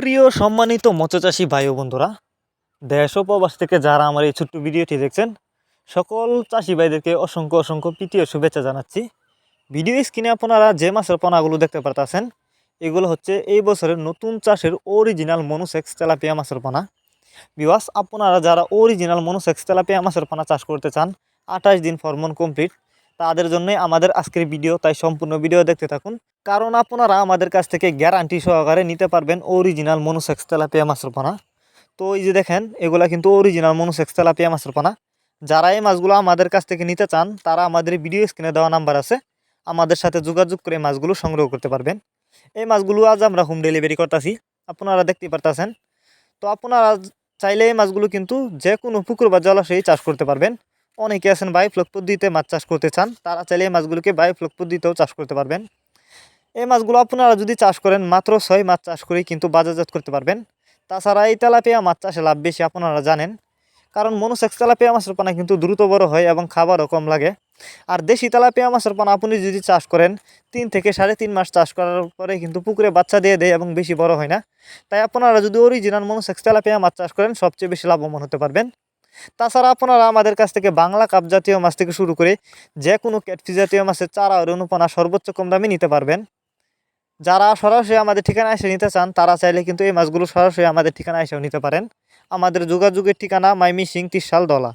সুপ্রিয় সম্মানিত মৎস্যচাষী ভাই ও বন্ধুরা, দেশ ও প্রবাস থেকে যারা আমার এই ছোট্ট ভিডিওটি দেখছেন, সকল চাষি ভাইদেরকে অসংখ্য অসংখ্য প্রীতীয় শুভেচ্ছা জানাচ্ছি। ভিডিও স্ক্রিনে আপনারা যে মাছের পোনাগুলো দেখতে পারতেছেন, এগুলো হচ্ছে এই বছরের নতুন চাষের অরিজিনাল মনুসেক্স তেলাপিয়া মাছের পোনা। বিওয়াস আপনারা যারা অরিজিনাল মনুসেক্স তেলাপিয়া মাছের পোনা চাষ করতে চান, আঠাশ দিন ফরমন কমপ্লিট তাদের জন্যই আমাদের আজকের ভিডিও, তাই সম্পূর্ণ ভিডিও দেখতে থাকুন। কারণ আপনারা আমাদের কাছ থেকে গ্যারান্টি সহকারে নিতে পারবেন অরিজিনাল মনুসেক্স তেলাপিয়া মাছের পোনা তো এই যে দেখেন, এগুলা কিন্তু অরিজিনাল মনুসেক্স তেলাপিয়া মাছের পোনা যারা এই মাছগুলো আমাদের কাছ থেকে নিতে চান, তারা আমাদের ভিডিও স্ক্রিনে দেওয়া নাম্বার আছে। আমাদের সাথে যোগাযোগ করে মাছগুলো সংগ্রহ করতে পারবেন। এই মাছগুলো আজ আমরা হোম ডেলিভারি করতেছি। আপনারা দেখতে পারতেছেন। তো আপনারা চাইলে এই মাছগুলো কিন্তু যে কোনো পুকুর বা জলাশয়ে চাষ করতে পারবেন। অনেকে আছেন বায়োফ্লক পদ্ধতিতে মাছ চাষ করতে চান, তারা চাইলে এই মাছগুলোকে বায়ু বায়োফ্লক পদ্ধতিতেও চাষ করতে পারবেন। এই মাছগুলো আপনারা যদি চাষ করেন, মাত্র ছয় মাছ চাষ করেই কিন্তু বাজারজাত করতে পারবেন। তাছাড়া এই তেলাপিয়া মাছ চাষে লাভ বেশি আপনারা জানেন, কারণ মনোসেক্স তেলাপিয়া মাছের পানা কিন্তু দ্রুত বড় হয় এবং খাবারও কম লাগে। আর দেশি তেলাপিয়া মাছের পানা আপনি যদি চাষ করেন, তিন থেকে সাড়ে তিন মাস চাষ করার পরে কিন্তু পুকুরে বাচ্চা দিয়ে দেয় এবং বেশি বড় হয় না। তাই আপনারা যদি অরিজিনাল মনোসেক্স তেলাপিয়া মাছ চাষ করেন, সবচেয়ে বেশি লাভবান হতে পারবেন। তাছাড়া আপনারা আমাদের কাছ থেকে বাংলা কাপ জাতীয় মাছ থেকে শুরু করে যে কোনো ক্যাটফি জাতীয় মাছের চারা আর অনুপনা সর্বোচ্চ কম দামে নিতে পারবেন। যারা সরাসরি আমাদের ঠিকানা এসে নিতে চান, তারা চাইলে কিন্তু এই মাছগুলো সরাসরি আমাদের ঠিকানা এসেও নিতে পারেন। আমাদের যোগাযোগের ঠিকানা মাইমি সিং তিরশাল দলা।